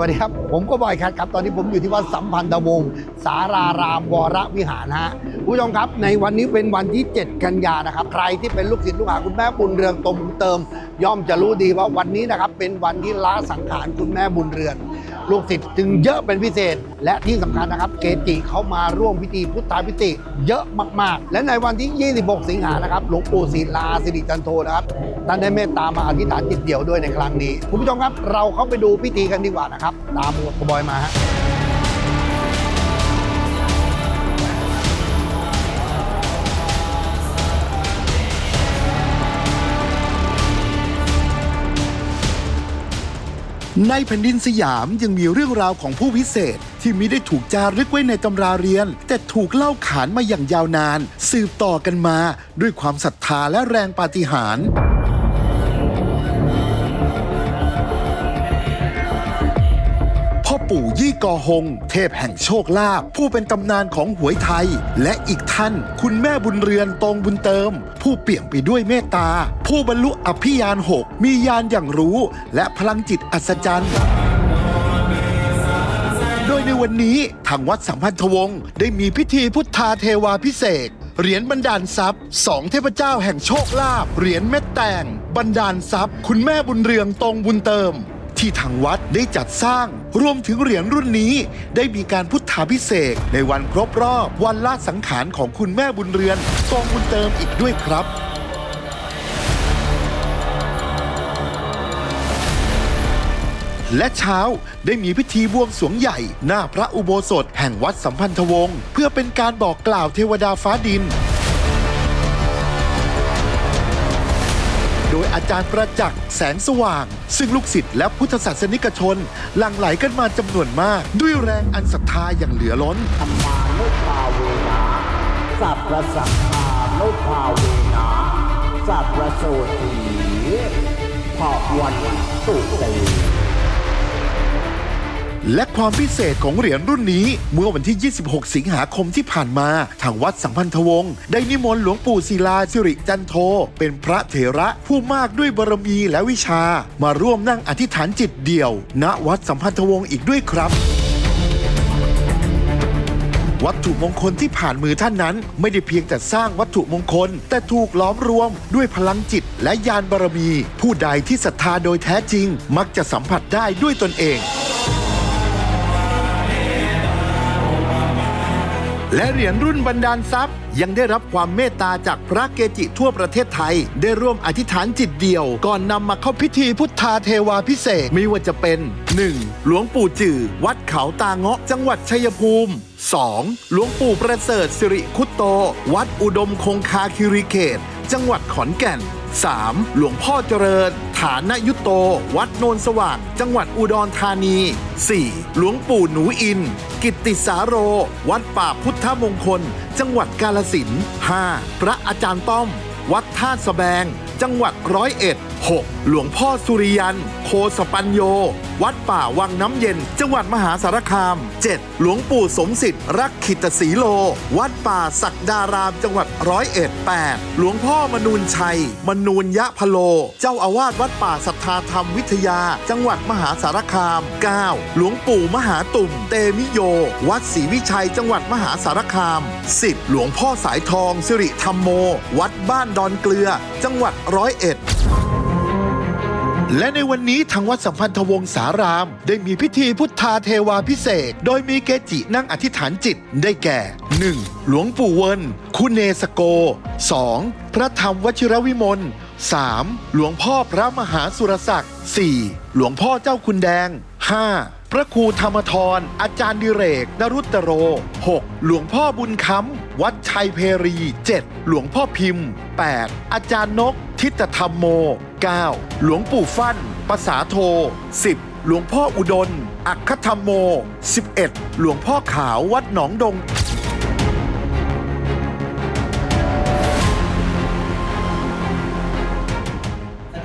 วัสดีครับ ผมก็บอยแคทครับ ตอนนี้ผมอยู่ที่วัดสัมพันธวงศ์สารารามวรวิหารฮะผู้ชมครับ ในวันนี้เป็นวันที่ 7 กันยานะครับ ใครที่เป็นลูกศิษย์ลูกหาคุณแม่บุญเรืองตมบุญเติม ย่อมจะรู้ดีว่าวันนี้นะครับเป็นวันที่ละสังขารคุณแม่บุญเรือน ลูกศิษย์จึงเยอะเป็นพิเศษ และที่สำคัญนะครับ เกจิเขามาร่วมพิธีพุทธาพิธีเยอะมากๆ และในวันที่ 26 สิงหานะครับหลวงปู่ศิลาสิริจันโทนะครับท่านได้เมตตามาอธิษฐานจิตเดียวด้วยในครั้งนี้ คุณผู้ชมครับเราเข้าไปดูพิธีกันดีกว่านะครับ ตามกบอยมาฮะ ในแผ่นดินสยามยังมีเรื่องราวของผู้วิเศษ ที่มิได้ถูกจารึกไว้ในตำราเรียน แต่ถูกเล่าขานมาอย่างยาวนาน สืบต่อกันมาด้วยความศรัทธาและแรงปาฏิหาริย์ กอหงเทพแห่งโชคลาภผู้เป็นตำนานของหวยไทย และอีกท่าน คุณแม่บุญเรือนตรงบุญเติม ผู้เปี่ยมไปด้วยเมตตา ผู้บรรลุอภิญาณหกมีญาณอย่างรู้ และพลังจิตอัศจรรย์โดยในวันนี้ทางวัดสัมพันธวงศ์ได้มีพิธีพุทธาเทวาพิเศษเหรียญบรรดาลทรัพย์สองเทพเจ้าแห่งโชคลาภเหรียญเม็ดแตงบรรดาลทรัพย์ คุณแม่บุญเรืองตรงบุญเติม ที่ทางวัดได้จัดสร้าง รวมถึงเหรียญรุ่นนี้ ได้มีการพุทธาพิเศษในวันครบรอบ วันละสังขารของคุณแม่บุญเรือนตรงบุญเติมอีกด้วยครับและเช้าได้มีพิธีบวงสรวงใหญ่ หน้าพระอุโบสถแห่งวัดสัมพันธวงศ์เพื่อเป็นการบอกกล่าวเทวดาฟ้าดิน อาจารย์ประจักษ์แสงสว่าง ซึ่งลูกศิษย์และพุทธศาสนิกชน หลั่งไหลกันมาจำนวนมาก ด้วยแรงอันศรัทธาอย่างเหลือล้น ธรรมานุภาเวนะสัพพะสังฆานุภาเวนะสัพพะโสตีภาวันตุเต และความพิเศษของเหรียญรุ่นนี้ เมื่อวันที่ 26 สิงหาคมที่ผ่านมา ทางวัดสัมพันธวงศ์ได้นิมนต์หลวงปู่ศิลาสิริจันโท เป็นพระเถระผู้มากด้วยบารมีและวิชา มาร่วมนั่งอธิษฐานจิตเดี่ยว ณวัดสัมพันธวงศ์อีกด้วยครับวัตถุมงคลที่ผ่านมือท่านนั้น ไม่ได้เพียงแต่สร้างวัตถุมงคล แต่ถูกล้อมรวมด้วยพลังจิตและญาณบารมี ผู้ใดที่ศรัทธาโดยแท้จริง มักจะสัมผัสได้ด้วยตนเอง และเหรียญรุ่นบรรดาลทรัพย์ ยังได้รับความเมตตาจากพระเกจิทั่วประเทศไทย ได้ร่วมอธิษฐานจิตเดียว ก่อนนำมาเข้าพิธีพุทธาเทวาพิเศษม่ว่าจะเป็น 1. หลวงปู่จือ วัดเขาตาเงาะจังหวัดชัยภูมิ 2. หลวงปู่ประเสริฐสิริคุตโต วัดอุดมคงคาคิริเขต จังหวัดขอนแก่น 3. หลวงพ่อเจริญ ฐานยุตโต วัดโนนสว่าง จังหวัดอุดรธานี 4. หลวงปู่หนูอิน กิตติสาโร วัดป่าพุทธมงคล จังหวัดกาลสิน 5. พระอาจารย์ต้อม วัดท่าสะแบง จังหวัดร้อยเอ็ด 6. หลวงพ่อสุริยัน โคสปัญโย วัดป่าวังน้ำเย็น จังหวัดมหาสารคาม 7. หลวงปู่สมสิทธิ์รักขิตศรีโล วัดป่าศักดารามจังหวัดร้อยเอ็ด 8. หลวงพ่อมนูนชัย มนูนยะพโล เจ้าอาวาสวัดป่าสัทธาธรรมวิทยา จังหวัดมหาสารคาม 9. หลวงปู่มหาตุ่ม เตมิโย วัดศรีวิชัยจังหวัดมหาสารคาม 10. หลวงพ่อสายทองสิริธรรมโม วัดบ้านดอนเกลือ จังหวัดร้อยเอ็ดและในวันนี้ทางวัดสัมพันธวงศาราม ได้มีพิธีพุทธาเทวาพิเศษ โดยมีเกจินั่งอธิษฐานจิตได้แก่ 1. หลวงปู่เวินคุณเนสโก 2. พระธรรมวชิรวิมล 3. หลวงพ่อพระมหาสุรศักดิ์ 4. หลวงพ่อเจ้าคุณแดง 5. พระครูธรรมทร อาจารย์ดิเรก นรุตตโร 6. หลวงพ่อบุญคำวัดชัยเพรี 7. หลวงพ่อพิมพ์ 8. อาจารย์นก ทิตธรรมโม 9. หลวงปู่ฟั่นภาษาโท 10. หลวงพ่ออุดล อัคธรรมโม 11. หลวงพ่อขาววัดหนองดง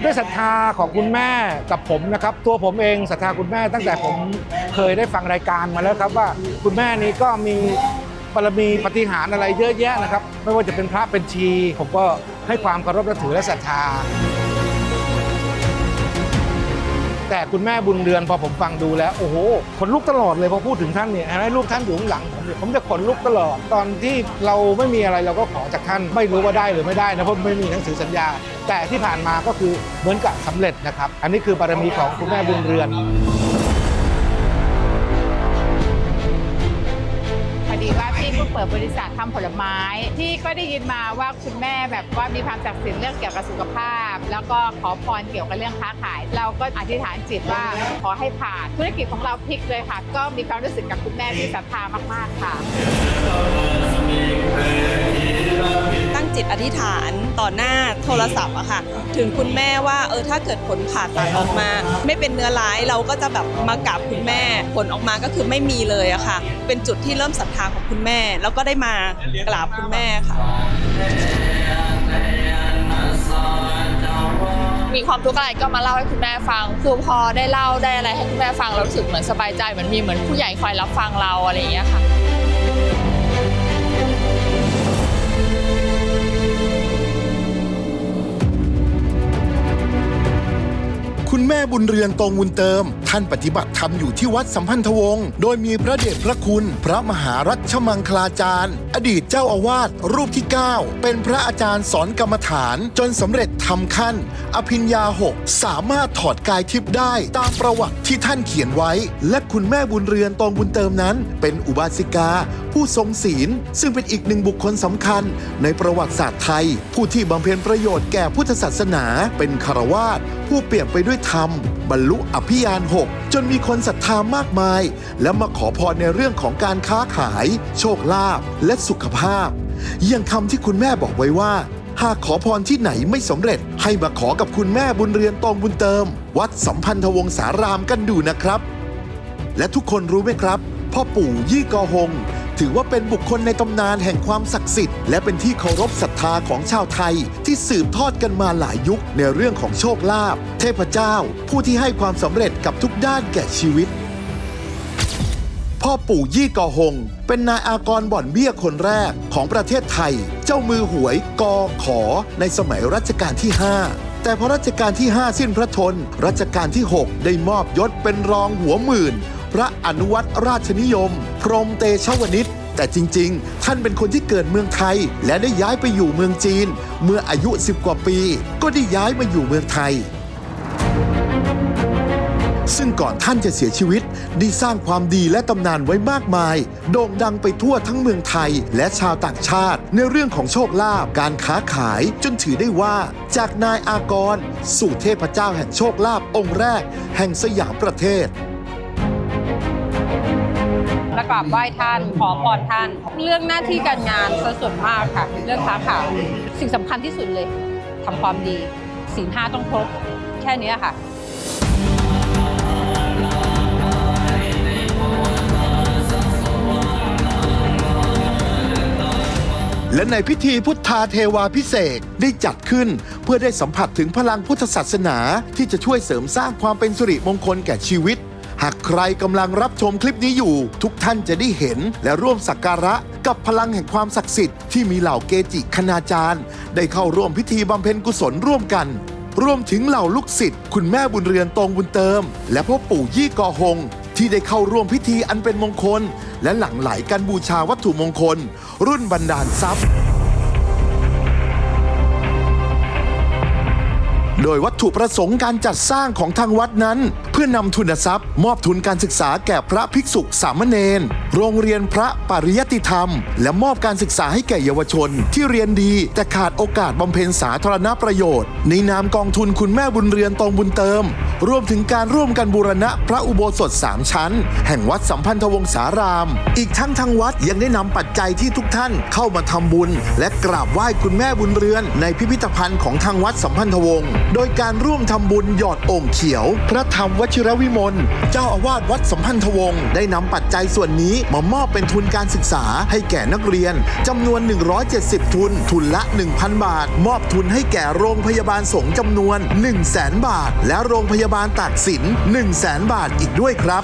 ด้วยศรัทธาของคุณแม่กับผมนะครับ ตัวผมเองศรัทธาคุณแม่ตั้งแต่ผมเคยได้ฟังรายการมาแล้วครับว่าคุณแม่นี้ก็มี บารมีปฏิหารอะไรเยอะแยะนะครับ ไม่ว่าจะเป็นพระเป็นชี ผมก็ให้ความเคารพนับถือและศรัทธา แต่คุณแม่บุญเรือนพอผมฟังดูแล้ว โอ้โหขนลุกตลอดเลยพอพูดถึงท่านเนี่ยเห็นไหมรูปท่านอยู่ข้างหลังผมเนี่ยผมจะขนลุกตลอดตอนที่เราไม่มีอะไรเราก็ขอจากท่าน ไม่รู้ว่าได้หรือไม่ได้นะเพราะไม่มีหนังสือสัญญา แต่ที่ผ่านมาก็คือเหมือนกับสำเร็จนะครับ อันนี้คือบารมีของคุณแม่บุญเรือน บริษัททำผลไม้ที่ก็ได้ยินมาว่าคุณแม่แบบว่ามีความศักดิ์สิทธิ์เรื่องเกี่ยวกับสุขภาพ แล้วก็ขอพรเกี่ยวกับเรื่องค้าขาย เราก็อธิษฐานจิตว่าขอให้ผ่านธุรกิจของเราพลิกเลยค่ะ ก็มีความรู้สึกกับคุณแม่ที่ศรัทธามาก ๆ ค่ะ ตั้งจิตอธิษฐานต่อหน้าโทรศัพท์อะค่ะ ถึงคุณแม่ว่าเออถ้าเกิดผลผ่าตัดออกมา ไม่เป็นเนื้อร้ายเราก็จะแบบมากราบคุณแม่ ผลออกมาก็คือไม่มีเลยอะค่ะ เป็นจุดที่เริ่มศรัทธาของคุณแม่ แล้วก็ได้มากราบคุณแม่ค่ะมีความทุกข์อะไรก็มาเล่าให้คุณแม่ฟัง คือพอได้เล่าได้อะไรให้คุณแม่ฟังเรารู้สึกเหมือนสบายใจเหมือนมีเหมือนผู้ใหญ่คอยรับฟังเราอะไรอย่างเงี้ยค่ะ Thank you. คุณแม่บุญเรือนตรงบุญเติม ท่านปฏิบัติธรรมอยู่ที่วัดสัมพันธวงศ์โดยมีพระเดชพระคุณ พระมหารัชมังคลาจารย์ อดีตเจ้าอาวาสรูปที่ 9 เป็นพระอาจารย์สอนกรรมฐาน จนสำเร็จทำขั้น อภิญญาหกสามารถถอดกายทิพย์ได้ตามประวัติที่ท่านเขียนไว้ และคุณแม่บุญเรือนตรงบุญเติมนั้น เป็นอุบาสิกา ผู้ทรงศีล ซึ่งเป็นอีกหนึ่งบุคคลสำคัญ ในประวัติศาสตร์ไทย ผู้ที่บำเพ็ญประโยชน์แก่พุทธศาสนา เป็นคารวาสผู้เปลี่ยมไปด้วยธรรม บรรลุอภิญาณหกจนมีคนศรัทธามากมาย และมาขอพรในเรื่องของการค้าขาย โชคลาภและสุขภาพ อย่างคำที่คุณแม่บอกไว้ว่า หากขอพรที่ไหนไม่สำเร็จ ให้มาขอกับคุณแม่บุญเรือนตองบุญเติม วัดสัมพันธวงศารามกันดูนะครับ และทุกคนรู้ไหมครับพ่อปู่ยี่กอหง ถือว่าเป็นบุคคลในตำนานแห่งความศักดิ์สิทธิ์ และเป็นที่เคารพศรัทธาของชาวไทย ที่สืบทอดกันมาหลายยุคในเรื่องของโชคลาภเทพเจ้า ผู้ที่ให้ความสำเร็จกับทุกด้านแก่ชีวิต พ่อปู่ยี่กอหง เป็นนายอากรบ่อนเบี้ยคนแรกของประเทศไทย เจ้ามือหวยกอขอ ในสมัยรัชกาลที่ 5แต่พอรัชกาลที่ 5 สิ้นพระชน รัชกาลที่ 6 ได้มอบยศเป็นรองหัวหมื่น พระอนุวัตรราชนิยม พรมเตชวนิชแต่จริงๆ ท่านเป็นคนที่เกิดเมืองไทย และได้ย้ายไปอยู่เมืองจีน เมื่ออายุ 10 กว่าปี ก็ได้ย้ายมาอยู่เมืองไทย ซึ่งก่อนท่านจะเสียชีวิต ได้สร้างความดีและตำนานไว้มากมาย โด่งดังไปทั่วทั้งเมืองไทย และชาวต่างชาติ ในเรื่องของโชคลาภการค้าขายจนถือได้ว่า จากนายอากร สู่เทพเจ้าแห่งโชคลาภองค์แรก แห่งสยามประเทศ กราบไหว้ท่าน ขอพรท่าน เรื่องหน้าที่การงานซะส่วนมากค่ะ เรื่องค้าขายสิ่งสำคัญที่สุดเลยทำความดีศีลห้าต้องครบแค่นี้ค่ะและในพิธีพุทธาเทวาพิเศษได้จัดขึ้น เพื่อได้สัมผัสถึงพลังพุทธศาสนาที่จะช่วยเสริมสร้างความเป็นสิริมงคลแก่ชีวิต หากใครกำลังรับชมคลิปนี้อยู่ ทุกท่านจะได้เห็นและร่วมสักการะกับพลังแห่งความศักดิ์สิทธิ์ที่มีเหล่าเกจิคณาจารย์ ได้เข้าร่วมพิธีบำเพ็ญกุศลร่วมกัน รวมถึงเหล่าลูกศิษย์คุณแม่บุญเรือนตรงบุญเติม และพ่อปู่ยี่กอหง ที่ได้เข้าร่วมพิธีอันเป็นมงคล และหลั่งไหลกันบูชาวัตถุมงคล รุ่นบรรดาลทรัพย์ โดยวัตถุประสงค์การจัดสร้างของทางวัดนั้น เพื่อนำทุนทรัพย์ มอบทุนการศึกษาแก่พระภิกษุสามเณรโรงเรียนพระปริยติธรรม และมอบการศึกษาให้แก่เยาวชน ที่เรียนดีแต่ขาดโอกาสบำเพ็ญสาธารณประโยชน์ ในนามกองทุนคุณแม่บุญเรือนตองบุญเติม รวมถึงการร่วมกันบูรณะพระอุโบสถสามชั้น แห่งวัดสัมพันธวงศาราม อีกทั้งทางวัดยังได้นำปัจจัยที่ทุกท่านเข้ามาทำบุญ และกราบไหว้คุณแม่บุญเรือน ในพิพิธภัณฑ์ของทางวัดสัมพันธวงศ์โดยการร่วมทำบุญหยอดโอ่งเขียว พระธรรมวชิรวิมลเจ้าอาวาสวัดสัมพันธวงศ์ได้นำปัจจัยส่วนนี้มามอบเป็นทุนการศึกษาให้แก่นักเรียนจำนวน 170 ทุน ทุนละ 1,000 บาท มอบทุนให้แก่โรงพยาบาลสงฆ์จำนวน 1 0 0 0 0แบาท และโรงพยาบาลตากสิน1 0 0 0 0 0 บาทอีกด้วยครับ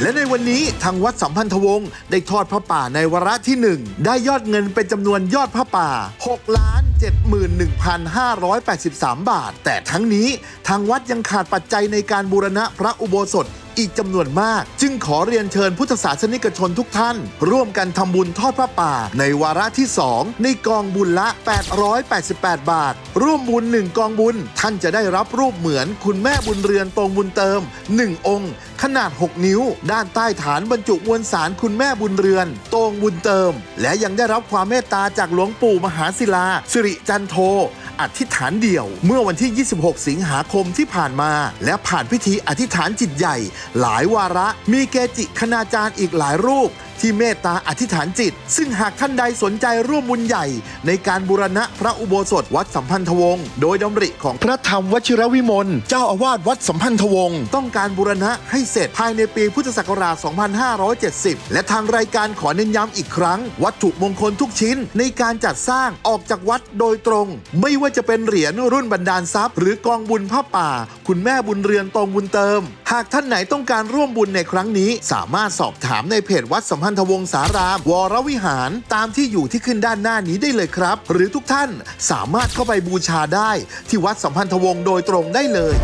และในวันนี้ทางวัดสัมพันธวงศ์ได้ทอดพระป่าในวาระที่ 1 ได้ยอดเงินเป็นจำนวนยอดพระป่า6ล้าน71,583 บาท แต่ทั้งนี้ทางวัดยังขาดปัจจัยในการบูรณะพระอุโบสถ อีกจำนวนมาก จึงขอเรียนเชิญพุทธศาสนิกชนทุกท่าน ร่วมกันทำบุญทอดพระป่า ในวาระที่ 2 ในกองบุญละ 888 บาท ร่วมบุญ 1 กองบุญ ท่านจะได้รับรูปเหมือนคุณแม่บุญเรือนตรงบุญเติม 1 องค์ ขนาด 6 นิ้ว ด้านใต้ฐานบรรจุมวลสารคุณแม่บุญเรือนตรงบุญเติม และยังได้รับความเมตตาจากหลวงปู่มหาศิลาสิริจันโท อธิษฐานเดี่ยว เมื่อวันที่ 26 สิงหาคมที่ผ่านมา และผ่านพิธีอธิษฐานจิตใหญ่ หลายวาระ มีเกจิคณาจารย์อีกหลายรูป ที่เมตตาอธิษฐานจิต ซึ่งหากท่านใดสนใจร่วมบุญใหญ่ ในการบูรณะพระอุโบสถวัดสัมพันธวงศ์โดยดำริของพระธรรมวชิรวิมลเจ้าอาวาสวัดสัมพันธวงศ์ต้องการบูรณะให้เสร็จภายในปีพุทธศักราช 2570 และทางรายการขอเน้นย้ำอีกครั้ง วัตถุมงคลทุกชิ้นในการจัดสร้างออกจากวัดโดยตรง ไม่ว่าจะเป็นเหรียญรุ่นบรรดาลทรัพย์ หรือกองบุญผ้าป่า คุณแม่บุญเรือนตรงบุญเติม หากท่านไหนต้องการร่วมบุญในครั้งนี้ สามารถสอบถามในเพจวัดสัมพันธพันธวงศาราม วรวิหาร ตามที่อยู่ที่ขึ้นด้านหน้านี้ได้เลยครับ หรือทุกท่านสามารถเข้าไปบูชาได้ที่วัดสัมพันธวงศ์โดยตรงได้เลย